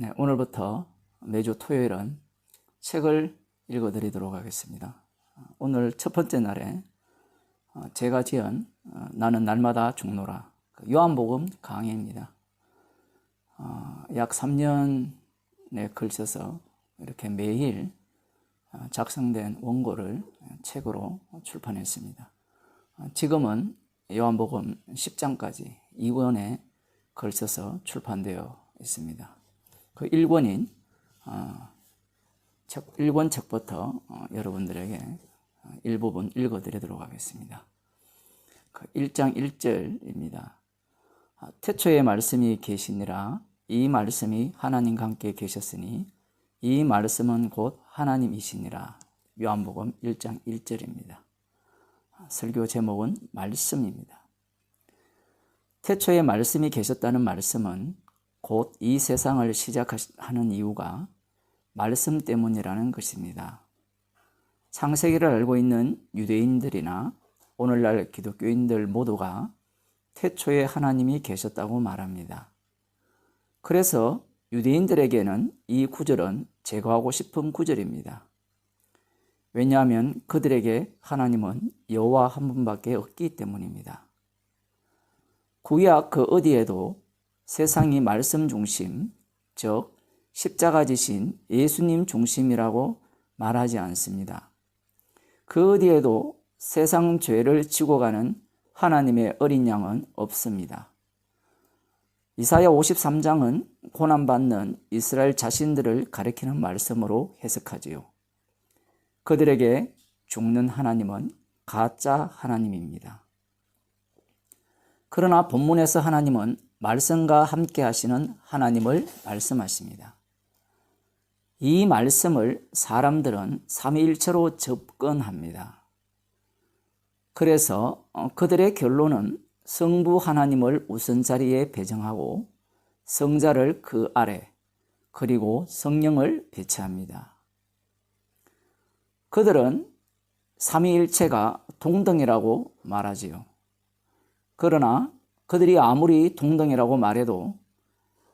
네, 오늘부터 매주 토요일은 책을 읽어드리도록 하겠습니다. 오늘 첫 번째 날에 어, 제가 지은 어, 나는 날마다 죽노라 그 요한복음 강의입니다. 어, 약 3년에 걸쳐서 이렇게 매일 작성된 원고를 책으로 출판했습니다. 지금은 요한복음 10장까지 2권에 걸쳐서 출판되어 있습니다. 그 1권인 어, 책, 1권 책부터 어, 여러분들에게 어, 일부분 읽어드리도록 하겠습니다. 그 1장 1절입니다. 아, 태초에 말씀이 계시니라 이 말씀이 하나님과 함께 계셨으니 이 말씀은 곧 하나님이시니라 요한복음 1장 1절입니다. 아, 설교 제목은 말씀입니다. 태초에 말씀이 계셨다는 말씀은 곧 이 세상을 시작하는 이유가 말씀 때문이라는 것입니다. 창세기를 알고 있는 유대인들이나 오늘날 기독교인들 모두가 태초에 하나님이 계셨다고 말합니다. 그래서 유대인들에게는 이 구절은 제거하고 싶은 구절입니다. 왜냐하면 그들에게 하나님은 여호와 한 분밖에 없기 때문입니다. 구약 그 어디에도 세상이 말씀 중심, 즉 십자가 지신 예수님 중심이라고 말하지 않습니다. 그 어디에도 세상 죄를 지고 가는 하나님의 어린 양은 없습니다. 이사야 53장은 고난받는 이스라엘 자신들을 가리키는 말씀으로 해석하지요. 그들에게 죽는 하나님은 가짜 하나님입니다. 그러나 본문에서 하나님은 말씀과 함께 하시는 하나님을 말씀하십니다. 이 말씀을 사람들은 삼위일체로 접근합니다. 그래서 어, 그들의 결론은 성부 하나님을 우선 자리에 배정하고 성자를 그 아래 그리고 성령을 배치합니다. 그들은 삼위일체가 동등이라고 말하지요. 그러나 그들이 아무리 동등이라고 말해도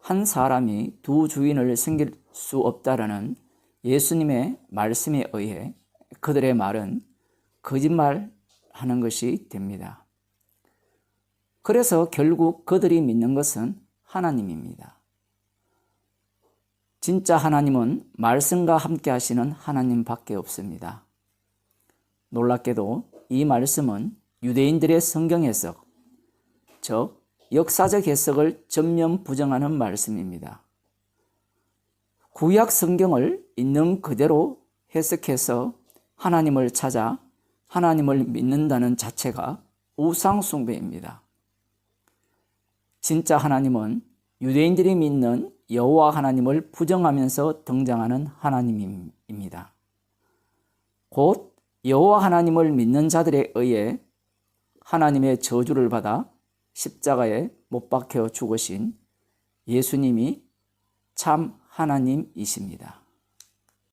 한 사람이 두 주인을 섬길 수 없다라는 예수님의 말씀에 의해 그들의 말은 거짓말 하는 것이 됩니다. 그래서 결국 그들이 믿는 것은 하나님입니다. 진짜 하나님은 말씀과 함께 하시는 하나님밖에 없습니다. 놀랍게도 이 말씀은 유대인들의 성경 해석, 즉 역사적 해석을 전면 부정하는 말씀입니다. 구약 성경을 있는 그대로 해석해서 하나님을 찾아 하나님을 믿는다는 자체가 우상숭배입니다. 진짜 하나님은 유대인들이 믿는 여호와 하나님을 부정하면서 등장하는 하나님입니다. 곧 여호와 하나님을 믿는 자들에 의해 하나님의 저주를 받아 십자가에 못 박혀 죽으신 예수님이 참 하나님이십니다.